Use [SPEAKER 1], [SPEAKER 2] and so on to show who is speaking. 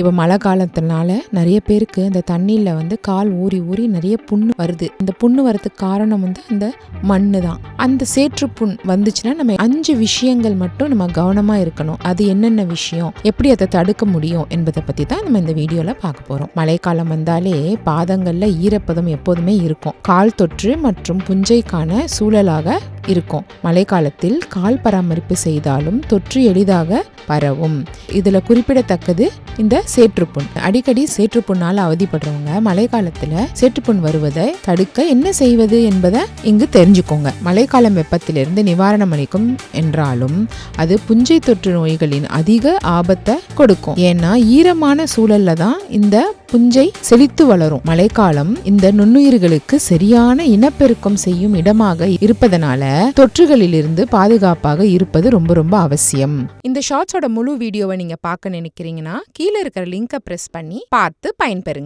[SPEAKER 1] இப்போ மழை காலத்தினால நிறைய பேருக்கு இந்த தண்ணியில் வந்து கால் ஊறி ஊறி நிறைய புண்ணு வருது. இந்த புண்ணு வரதுக்கு காரணம் வந்து அந்த மண்ணு தான். அந்த சேற்று புண் வந்துச்சுன்னா நம்ம அஞ்சு விஷயங்கள் மட்டும் நம்ம கவனமாக இருக்கணும். அது என்னென்ன விஷயம்? எப்படி அதை தடுக்க முடியும்? என்பதை பற்றி தான் நம்ம இந்த வீடியோவில் பார்க்க போகிறோம் மழைக்காலம் வந்தாலே பாதங்களில் ஈரப்பதம் எப்போதுமே இருக்கும். கால் தொற்று மற்றும் புஞ்சைக்கான சூழலாக இருக்கும். மழைக்காலத்தில் கால் பராமரிப்பு செய்தாலும் தொற்று எளிதாக பரவும். இதில் குறிப்பிடத்தக்கது இந்த சேற்றுப்புண். அடிக்கடி சேற்றுப்புண்ணால் அவதிப்படுறவங்க மழைக்காலத்தில் சேற்றுப்புண் வருவதை தடுக்க என்ன செய்வது என்பதை இங்கு தெரிஞ்சுக்கோங்க. மழைக்காலம் வெப்பத்திலிருந்து நிவாரணம் அளிக்கும் என்றாலும் அது புஞ்சை தொற்று நோய்களின் அதிக ஆபத்தை கொடுக்கும். ஏன்னா ஈரமான சூழல்ல தான் இந்த புஞ்சை செழித்து வளரும். மழைக்காலம் இந்த நுண்ணுயிர்களுக்கு சரியான இனப்பெருக்கம் செய்யும் இடமாக இருப்பதனால தொற்றுகளிலிருந்து பாதுகாப்பாக இருப்பது ரொம்ப ரொம்ப அவசியம். இந்த ஷார்ட்ஸோட முழு வீடியோவை நீங்க பார்க்க நினைக்கிறீங்கன்னா கீழே இருக்கிற லிங்கை பிரஸ் பண்ணி பார்த்து பயன்பெறுங்க.